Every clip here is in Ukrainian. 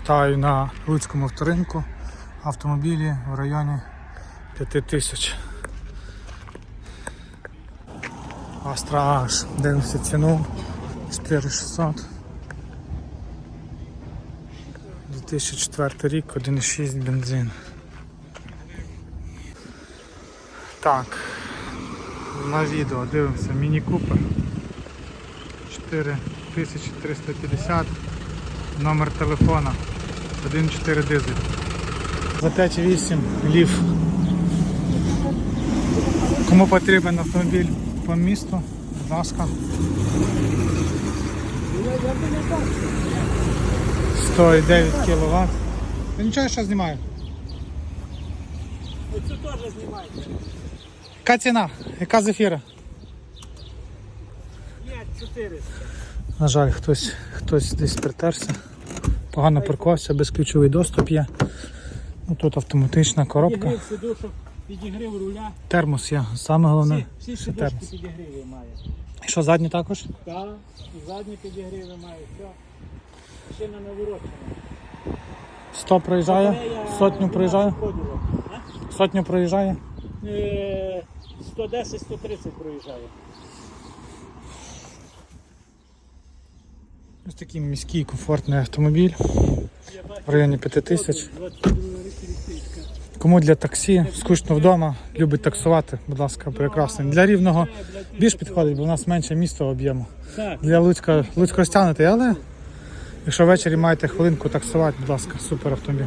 Питаю на Луцькому авторинку автомобілі в районі 5 тисяч. Astra H. Дивимося ціну 4600. 2004 рік, 1,6 бензин. Так, на відео дивимося Міні Купер 4350, номер телефона 1.4 дизель. За 5,8 лів. Кому потрібен автомобіль по місту, будь ласка. 109 кВт. Та нічого що знімаю. Оцю теж знімайте. Яка ціна? Яка зефіра? Є 400. На жаль, хтось, хтось десь притерся. Погано паркувався, безключовий доступ є. Ну, тут автоматична коробка. Підігрів сидушок, підігрів руля. Термос є. Саме головне. Всі, всі сидушки термос. підігріви має. І що задні також? Так, і задні підігріви має, все. Шина наворочена. 100 проїжджає, сотню проїжджає, сотню проїжджає. Е, 110-130 проїжджає. Ось такий міський комфортний автомобіль в районі 5 тисяч. 22 рік електричка. Кому для таксі, скучно вдома, любить таксувати, будь ласка, прекрасний. Для рівного більш підходить, бо в нас менше місто об'єму. Для Луцька, Луцьк розтягнутий, але якщо ввечері маєте хвилинку таксувати, будь ласка, супер автомобіль.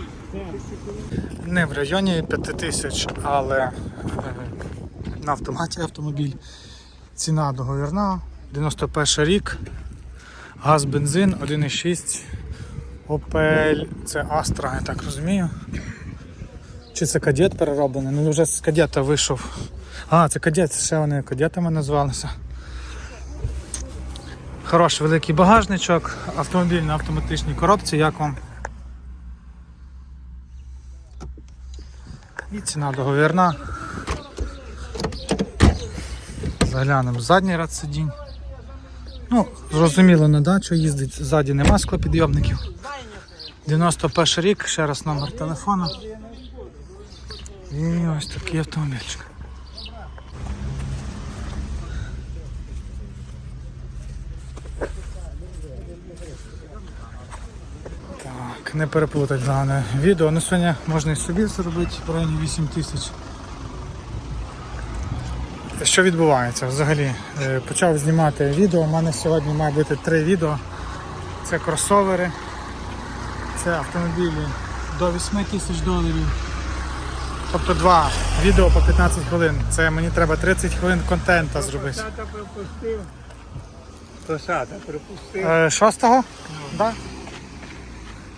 Не в районі 5 тисяч, але е, на автоматі автомобіль. Ціна договірна, 91 рік, газ, бензин, 1,6. Opel, це Astra, я так розумію. Чи це кадет перероблений? Ну вже з кадета вийшов. А, це кадет, ще вони кадетами називалися. Хороший великий багажничок, автомобіль на автоматичній коробці, як вам? І ціна договірна. Заглянемо задній ряд сидінь. Ну, зрозуміло, на дачу їздить, ззаді нема склопідйомників. 91 рік, ще раз номер телефону. І ось такий автомобільчик. Так, не переплутать дане відео. Ну сьогодні можна і собі зробити в районі 8 тисяч. Що відбувається взагалі? Е, Почав знімати відео. У мене сьогодні має бути три відео. Це кросовери, це автомобілі до 8 тисяч доларів. Тобто два відео по 15 хвилин. Це мені треба 30 хвилин контента зробити. Сата пропустив. Е, Шостого? Да?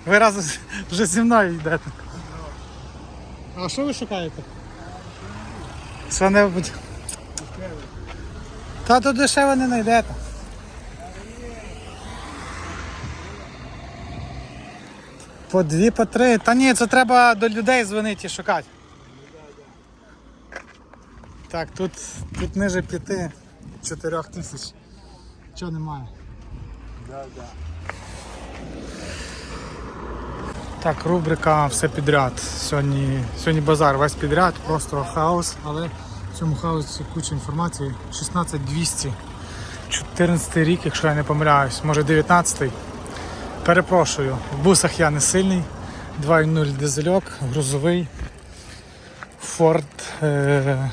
Ви разом вже зі мною йдете. А що ви шукаєте? Що-небудь? Та тут дешево не знайдете. По дві, по три. Та ні, це треба до людей дзвонити і шукати. Так, тут, тут ниже п'яти, чотирьох тисяч. Чого немає? Так, рубрика все підряд. Сьогодні, сьогодні базар весь підряд, просто хаос, але в цьому хаосі куча інформації. 16200, 14 рік, якщо я не помиляюсь, може 19-й. Перепрошую, в бусах я не сильний. 2.0 дизельок, грузовий. Ford. Е-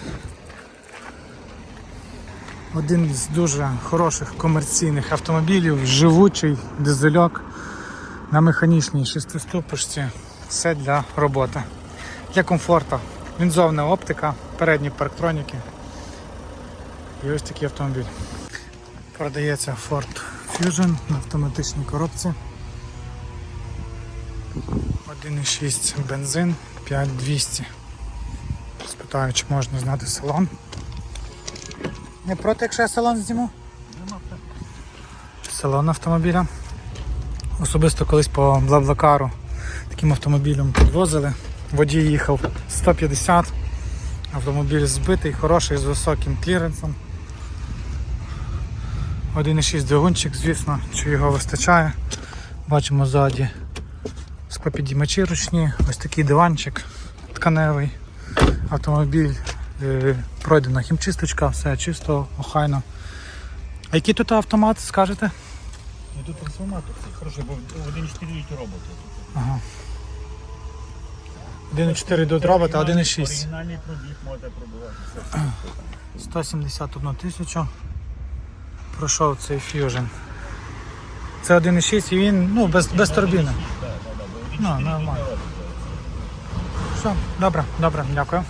один з дуже хороших комерційних автомобілів, живучий дизельок на механічній шестиступочці. Все для роботи. Для комфорту. Лінзовна оптика, передні парктроніки. І ось такий автомобіль. Продається Ford Fusion на автоматичній коробці. 1,6 бензин, 5200. Спитаю, чи можна знати салон. Не проти, якщо я салон зніму? Салон автомобіля. Особисто колись по Блаблакару таким автомобілем підвозили. Водій їхав 150, автомобіль збитий, хороший, з високим кліренсом. 1,6 двигунчик, звісно, що його вистачає. Бачимо ззаді склопідіймачі ручні, ось такий диванчик тканевий, автомобіль, е, пройдена хімчисточка, все чисто, охайно. А який тут автомат, скажете? Ну тут трансформатор хороший, бо 1,4 літр роботи. Ага. 1,4 до робота, 1,6. Оригінальний пробіг можете пробувати. 171 тисячу. Пройшов цей Fusion. Це 1,6 і він ну, без, без турбіни. Так, так, так, Ну, нормально. Все, добре, добре, дякую.